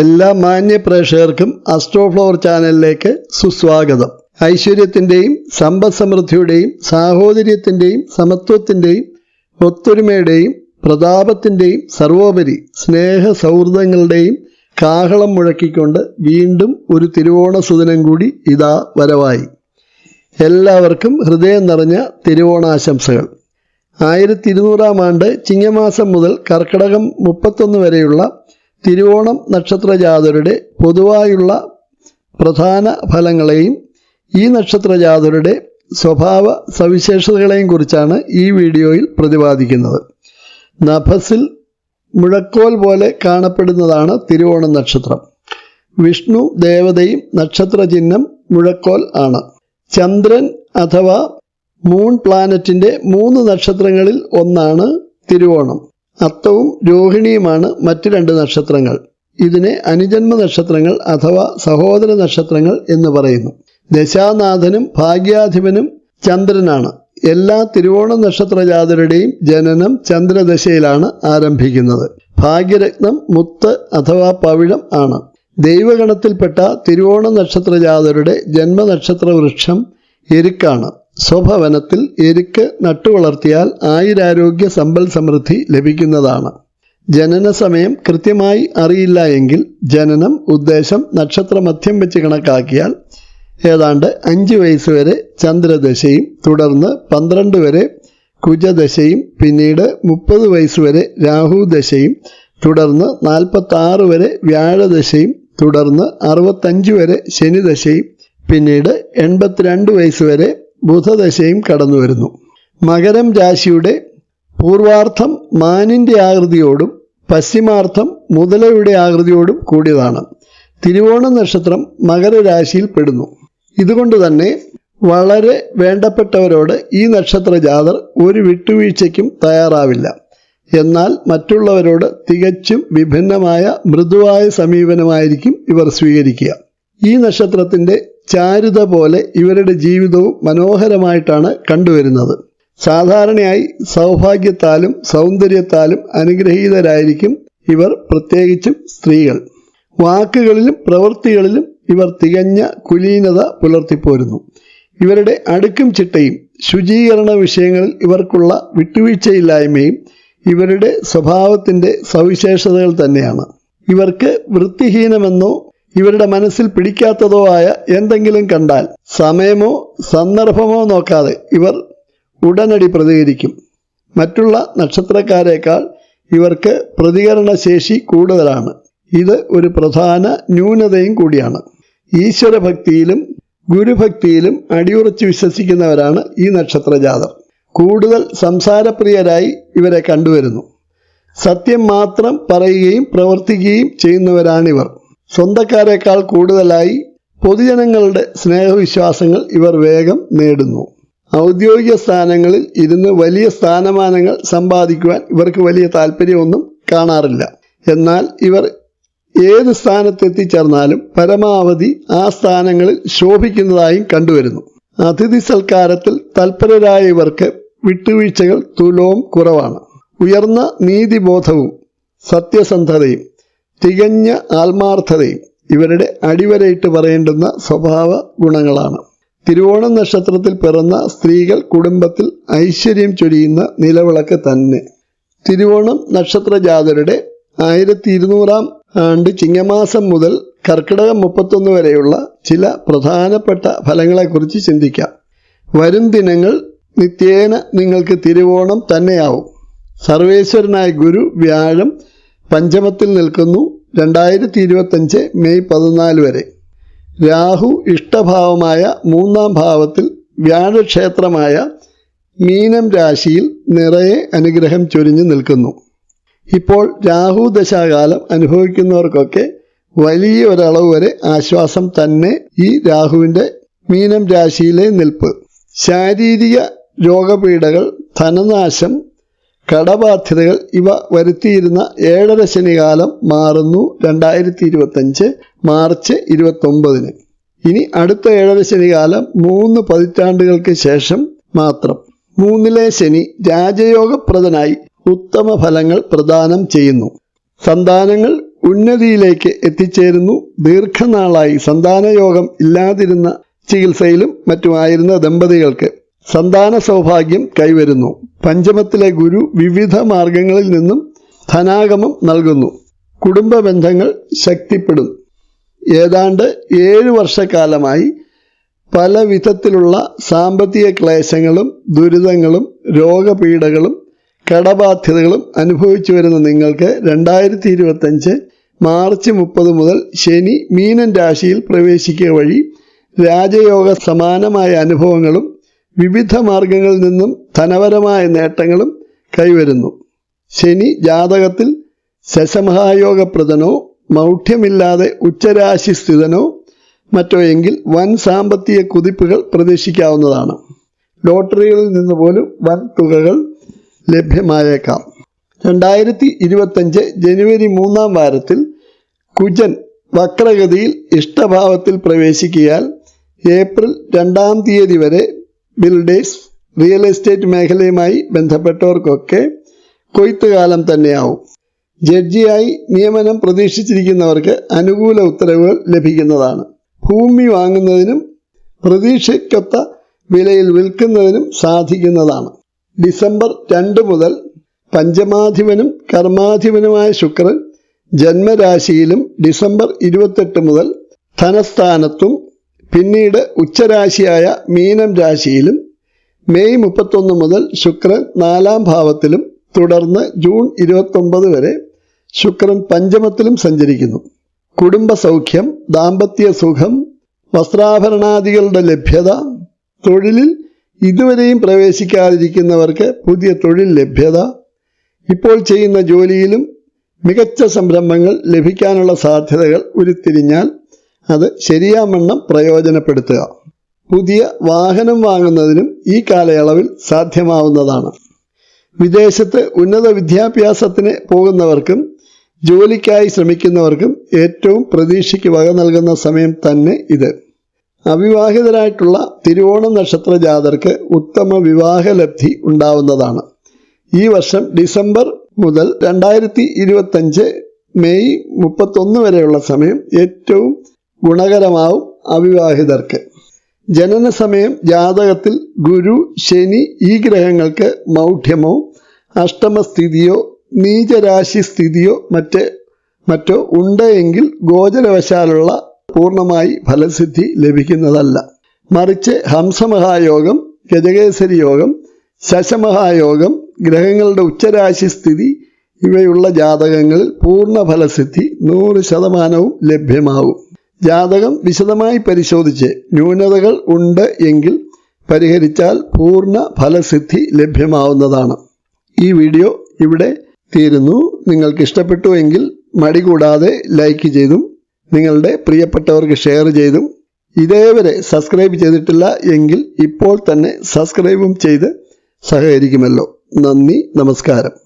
എല്ലാ മാന്യ പ്രേക്ഷകർക്കും അസ്ട്രോഫ്ലോർ ചാനലിലേക്ക് സുസ്വാഗതം. ഐശ്വര്യത്തിന്റെയും സമ്പദ് സമൃദ്ധിയുടെയും സാഹോദര്യത്തിന്റെയും സമത്വത്തിന്റെയും ഒത്തൊരുമയുടെയും പ്രതാപത്തിന്റെയും സർവോപരി സ്നേഹ സൗഹൃദങ്ങളുടെയും കാഹളം മുഴക്കിക്കൊണ്ട് വീണ്ടും ഒരു തിരുവോണ സുദിനം കൂടി ഇതാ വരവായി. എല്ലാവർക്കും ഹൃദയം നിറഞ്ഞ തിരുവോണാശംസകൾ. ആയിരത്തി ഇരുന്നൂറാം ആണ്ട് ചിങ്ങമാസം മുതൽ കർക്കിടകം മുപ്പത്തൊന്ന് വരെയുള്ള തിരുവോണം നക്ഷത്ര ജാതരുടെ പൊതുവായുള്ള പ്രധാന ഫലങ്ങളെയും ഈ നക്ഷത്ര ജാതരുടെ സ്വഭാവ സവിശേഷതകളെയും കുറിച്ചാണ് ഈ വീഡിയോയിൽ പ്രതിപാദിക്കുന്നത്. നഭസിൽ മുഴക്കോൽ പോലെ കാണപ്പെടുന്നതാണ് തിരുവോണം നക്ഷത്രം. വിഷ്ണു ദേവതയും നക്ഷത്ര ചിഹ്നം മുഴക്കോൽ ആണ്. ചന്ദ്രൻ അഥവാ മൂൺ പ്ലാനറ്റിന്റെ മൂന്ന് നക്ഷത്രങ്ങളിൽ ഒന്നാണ് തിരുവോണം. അത്തവും രോഹിണിയുമാണ് മറ്റു രണ്ട് നക്ഷത്രങ്ങൾ. ഇതിനെ അനുജന്മ നക്ഷത്രങ്ങൾ അഥവാ സഹോദര നക്ഷത്രങ്ങൾ എന്ന് പറയുന്നു. ദശാനാഥനും ഭാഗ്യാധിപനും ചന്ദ്രനാണ്. എല്ലാ തിരുവോണ നക്ഷത്ര ജാതരുടെയും ജനനം ചന്ദ്രദശയിലാണ് ആരംഭിക്കുന്നത്. ഭാഗ്യരത്നം മുത്ത് അഥവാ പവിഴം ആണ്. ദൈവഗണത്തിൽപ്പെട്ട തിരുവോണ നക്ഷത്ര ജാതരുടെ ജന്മനക്ഷത്ര വൃക്ഷം എരുക്കാണ്. സ്വഭവനത്തിൽ എരുക്ക് നട്ടുവളർത്തിയാൽ ആയുരാരോഗ്യ സമ്പൽ സമൃദ്ധി ലഭിക്കുന്നതാണ്. ജനന സമയം കൃത്യമായി അറിയില്ല എങ്കിൽ ജനനം ഉദ്ദേശം നക്ഷത്രമധ്യം വെച്ച് കണക്കാക്കിയാൽ ഏതാണ്ട് അഞ്ച് വയസ്സ് വരെ ചന്ദ്രദശയും തുടർന്ന് പന്ത്രണ്ട് വരെ കുജദശയും പിന്നീട് മുപ്പത് വയസ്സ് വരെ രാഹുദശയും തുടർന്ന് നാൽപ്പത്തി വരെ വ്യാഴദശയും തുടർന്ന് അറുപത്തഞ്ച് വരെ ശനിദശയും പിന്നീട് എൺപത്തിരണ്ട് വയസ്സ് വരെ ബുധദശയും കടന്നു വരുന്നു. മകരം രാശിയുടെ പൂർവാർത്ഥം മാനിന്റെ ആകൃതിയോടും പശ്ചിമാർത്ഥം മുതലയുടെ ആകൃതിയോടും കൂടിയതാണ്. തിരുവോണ നക്ഷത്രം മകരരാശിയിൽ പെടുന്നു. ഇതുകൊണ്ട് തന്നെ വളരെ വേണ്ടപ്പെട്ടവരോട് ഈ നക്ഷത്ര ജാതർ ഒരു വിട്ടുവീഴ്ചയ്ക്കും തയ്യാറാവില്ല. എന്നാൽ മറ്റുള്ളവരോട് തികച്ചും വിഭിന്നമായ മൃദുവായ സമീപനമായിരിക്കും ഇവർ സ്വീകരിക്കുക. ഈ നക്ഷത്രത്തിന്റെ ചാരുത പോലെ ഇവരുടെ ജീവിതവും മനോഹരമായിട്ടാണ് കണ്ടുവരുന്നത്. സാധാരണയായി സൗഭാഗ്യത്താലും സൗന്ദര്യത്താലും അനുഗ്രഹീതരായിരിക്കും ഇവർ പ്രത്യേകിച്ചും സ്ത്രീകൾ. വാക്കുകളിലും പ്രവൃത്തികളിലും ഇവർ തികഞ്ഞ കുലീനത പുലർത്തിപ്പോരുന്നു. ഇവരുടെ അടുക്കും ചിട്ടയും ശുചീകരണ വിഷയങ്ങളിൽ ഇവർക്കുള്ള വിട്ടുവീഴ്ചയില്ലായ്മയും ഇവരുടെ സ്വഭാവത്തിന്റെ സവിശേഷതകൾ തന്നെയാണ്. ഇവർക്ക് വൃത്തിഹീനമെന്നോ ഇവരുടെ മനസ്സിൽ പിടിക്കാത്തതോ ആയ എന്തെങ്കിലും കണ്ടാൽ സമയമോ സന്ദർഭമോ നോക്കാതെ ഇവർ ഉടനടി പ്രതികരിക്കും. മറ്റുള്ള നക്ഷത്രക്കാരേക്കാൾ ഇവർക്ക് പ്രതികരണശേഷി കൂടുതലാണ്. ഇത് ഒരു പ്രധാന ന്യൂനതയും കൂടിയാണ്. ഈശ്വരഭക്തിയിലും ഗുരുഭക്തിയിലും അടിയുറച്ച് വിശ്വസിക്കുന്നവരാണ് ഈ നക്ഷത്രജാതർ. കൂടുതൽ സംസാരപ്രിയരായി ഇവരെ കണ്ടുവരുന്നു. സത്യം മാത്രം പറയുകയും പ്രവർത്തിക്കുകയും ചെയ്യുന്നവരാണിവർ. സ്വന്തക്കാരെക്കാൾ കൂടുതലായി പൊതുജനങ്ങളുടെ സ്നേഹവിശ്വാസങ്ങൾ ഇവർ വേഗം നേടുന്നു. ഔദ്യോഗിക സ്ഥാനങ്ങളിൽ ഇരുന്ന് വലിയ സ്ഥാനമാനങ്ങൾ സമ്പാദിക്കുവാൻ ഇവർക്ക് വലിയ താല്പര്യമൊന്നും കാണാറില്ല. എന്നാൽ ഇവർ ഏത് സ്ഥാനത്തെത്തിച്ചേർന്നാലും പരമാവധി ആ സ്ഥാനങ്ങളിൽ ശോഭിക്കുന്നതായും കണ്ടുവരുന്നു. അതിഥി സൽക്കാരത്തിൽ തൽപരരായ ഇവർക്ക് വിട്ടുവീഴ്ചകൾ തുലവും കുറവാണ്. ഉയർന്ന നീതിബോധവും സത്യസന്ധതയും തികഞ്ഞ ആത്മാർത്ഥതയും ഇവരുടെ അടിവരയിട്ട് പറയേണ്ടുന്ന സ്വഭാവ ഗുണങ്ങളാണ്. തിരുവോണം നക്ഷത്രത്തിൽ പിറന്ന സ്ത്രീകൾ കുടുംബത്തിൽ ഐശ്വര്യം ചൊരിയുന്ന നിലവിളക്ക് തന്നെ. തിരുവോണം നക്ഷത്ര ജാതരുടെ ആയിരത്തി ഇരുന്നൂറാം ആണ്ട് ചിങ്ങമാസം മുതൽ കർക്കിടകം മുപ്പത്തൊന്ന് വരെയുള്ള ചില പ്രധാനപ്പെട്ട ഫലങ്ങളെക്കുറിച്ച് ചിന്തിക്കാം. വരും ദിനങ്ങൾ നിത്യേന നിങ്ങൾക്ക് തിരുവോണം തന്നെയാവും. സർവേശ്വരനായ ഗുരു വ്യാഴം പഞ്ചമത്തിൽ നിൽക്കുന്നു രണ്ടായിരത്തി ഇരുപത്തഞ്ച് മെയ് പതിനാല് വരെ. രാഹു ഇഷ്ടഭാവമായ മൂന്നാം ഭാവത്തിൽ വ്യാഴക്ഷേത്രമായ മീനം രാശിയിൽ നിറയെ അനുഗ്രഹം ചൊരിഞ്ഞു നിൽക്കുന്നു. ഇപ്പോൾ രാഹു ദശാകാലം അനുഭവിക്കുന്നവർക്കൊക്കെ വലിയ ഒരളവ് വരെ ആശ്വാസം തന്നെ ഈ രാഹുവിന്റെ മീനം രാശിയിലെ നിൽപ്പ്. ശാരീരിക രോഗപീഠകൾ ധനനാശം കടബാധ്യതകൾ ഇവ വരുത്തിയിരുന്ന ഏഴര ശനികാലം മാറുന്നു രണ്ടായിരത്തി ഇരുപത്തഞ്ച് മാർച്ച് ഇരുപത്തൊമ്പതിന്. ഇനി അടുത്ത ഏഴര ശനികാലം മൂന്ന് പതിറ്റാണ്ടുകൾക്ക് ശേഷം മാത്രം. മൂന്നിലെ ശനി രാജയോഗപ്രദനായി ഉത്തമ ഫലങ്ങൾ പ്രദാനം ചെയ്യുന്നു. സന്താനങ്ങൾ ഉന്നതിയിലേക്ക് എത്തിച്ചേരുന്നു. ദീർഘനാളായി സന്താനയോഗം ഇല്ലാതിരുന്ന ചികിത്സയിലും മറ്റുമായിരുന്ന ദമ്പതികൾക്ക് സന്താന സൗഭാഗ്യം കൈവരുന്നു. പഞ്ചമത്തിലെ ഗുരു വിവിധ മാർഗങ്ങളിൽ നിന്നും ധനാഗമം നൽകുന്നു. കുടുംബ ബന്ധങ്ങൾ ശക്തിപ്പെടും. ഏതാണ്ട് ഏഴു വർഷക്കാലമായി പല വിധത്തിലുള്ള സാമ്പത്തിക ക്ലേശങ്ങളും ദുരിതങ്ങളും രോഗപീഠകളും കടബാധ്യതകളും അനുഭവിച്ചു വരുന്ന നിങ്ങൾക്ക് രണ്ടായിരത്തി ഇരുപത്തഞ്ച് മാർച്ച് മുപ്പത് മുതൽ ശനി മീനൻ രാശിയിൽ പ്രവേശിക്കുക വഴി രാജയോഗ സമാനമായ അനുഭവങ്ങളും വിവിധ മാർഗങ്ങളിൽ നിന്നും ധനപരമായ നേട്ടങ്ങളും കൈവരുന്നു. ശനി ജാതകത്തിൽ ശശമഹായോഗപ്രദനോ മൗഢ്യമില്ലാതെ ഉച്ചരാശി സ്ഥിതനോ മറ്റോ എങ്കിൽ വൻ സാമ്പത്തിക കുതിപ്പുകൾ പ്രതീക്ഷിക്കാവുന്നതാണ്. ലോട്ടറികളിൽ നിന്ന് പോലും വൻ തുകകൾ ലഭ്യമായേക്കാം. രണ്ടായിരത്തി ഇരുപത്തഞ്ച് ജനുവരി മൂന്നാം വാരത്തിൽ കുജൻ വക്രഗതിയിൽ ഇഷ്ടഭാവത്തിൽ പ്രവേശിക്കിയാൽ ഏപ്രിൽ രണ്ടാം തീയതി വരെ ബിൽഡേഴ്സ് റിയൽ എസ്റ്റേറ്റ് മേഖലയുമായി ബന്ധപ്പെട്ടവർക്കൊക്കെ കൊയ്ത്തുകാലം തന്നെയാവും. ജഡ്ജിയായി നിയമനം പ്രതീക്ഷിച്ചിരിക്കുന്നവർക്ക് അനുകൂല ഉത്തരവുകൾ ലഭിക്കുന്നതാണ്. ഭൂമി വാങ്ങുന്നതിനും പ്രതീക്ഷിക്കത്ത വിലയിൽ വിൽക്കുന്നതിനും സാധിക്കുന്നതാണ്. ഡിസംബർ രണ്ട് മുതൽ പഞ്ചമാധിപനും കർമാധിപനുമായ ശുക്രൻ ജന്മരാശിയിലും ഡിസംബർ ഇരുപത്തെട്ട് മുതൽ ധനസ്ഥാനത്തും പിന്നീട് ഉച്ചരാശിയായ മീനം രാശിയിലും മെയ് മുപ്പത്തൊന്ന് മുതൽ ശുക്രൻ നാലാം ഭാവത്തിലും തുടർന്ന് ജൂൺ ഇരുപത്തൊമ്പത് വരെ ശുക്രൻ പഞ്ചമത്തിലും സഞ്ചരിക്കുന്നു. കുടുംബ സൗഖ്യം ദാമ്പത്യ സുഖം വസ്ത്രാഭരണാദികളുടെ ലഭ്യത തൊഴിലിൽ ഇതുവരെയും പ്രവേശിക്കാതിരിക്കുന്നവർക്ക് പുതിയ തൊഴിൽ ലഭ്യത ഇപ്പോൾ ചെയ്യുന്ന ജോലിയിലും മികച്ച സംരംഭങ്ങൾ ലഭിക്കാനുള്ള സാധ്യതകൾ ഉരുത്തിരിഞ്ഞാൽ അത് ശരിയാവണ്ണം പ്രയോജനപ്പെടുത്തുക. പുതിയ വാഹനം വാങ്ങുന്നതിനും ഈ കാലയളവിൽ സാധ്യമാവുന്നതാണ്. വിദേശത്ത് ഉന്നത വിദ്യാഭ്യാസത്തിന് പോകുന്നവർക്കും ജോലിക്കായി ശ്രമിക്കുന്നവർക്കും ഏറ്റവും പ്രതീക്ഷയ്ക്ക് വക നൽകുന്ന സമയം തന്നെ ഇത്. അവിവാഹിതരായിട്ടുള്ള തിരുവോണം നക്ഷത്ര ജാതർക്ക് ഉത്തമ വിവാഹലബ്ധി ഉണ്ടാവുന്നതാണ്. ഈ വർഷം ഡിസംബർ മുതൽ രണ്ടായിരത്തി ഇരുപത്തഞ്ച് മെയ് മുപ്പത്തൊന്ന് വരെയുള്ള സമയം ഏറ്റവും ഗുണകരമാവും അവിവാഹിതർക്ക്. ജനന സമയം ജാതകത്തിൽ ഗുരു ശനി ഈ ഗ്രഹങ്ങൾക്ക് മൗഢ്യമോ അഷ്ടമസ്ഥിതിയോ നീചരാശി സ്ഥിതിയോ മറ്റ് മറ്റോ ഉണ്ട് എങ്കിൽ ഗോചരവശാലുള്ള പൂർണമായി ഫലസിദ്ധി ലഭിക്കുന്നതല്ല. മറിച്ച് ഹംസമഹായോഗം ഗജകേസരി യോഗം ശശമഹായോഗം ഗ്രഹങ്ങളുടെ ഉച്ചരാശി സ്ഥിതി ഇവയുള്ള ജാതകങ്ങളിൽ പൂർണ ഫലസിദ്ധി നൂറ് ശതമാനവും ലഭ്യമാവും. ജാതകം വിശദമായി പരിശോധിച്ച് ന്യൂനതകൾ ഉണ്ട് എങ്കിൽ പരിഹരിച്ചാൽ പൂർണ ഫലസിദ്ധി ലഭ്യമാവുന്നതാണ്. ഈ വീഡിയോ ഇവിടെ തീരുന്നു. നിങ്ങൾക്ക് ഇഷ്ടപ്പെട്ടു എങ്കിൽ മടി കൂടാതെ ലൈക്ക് ചെയ്തും നിങ്ങളുടെ പ്രിയപ്പെട്ടവർക്ക് ഷെയർ ചെയ്തും. ഇതേവരെ സബ്സ്ക്രൈബ് ചെയ്തിട്ടില്ല എങ്കിൽ ഇപ്പോൾ തന്നെ സബ്സ്ക്രൈബും ചെയ്ത് സഹകരിക്കുമല്ലോ. നന്ദി നമസ്കാരം.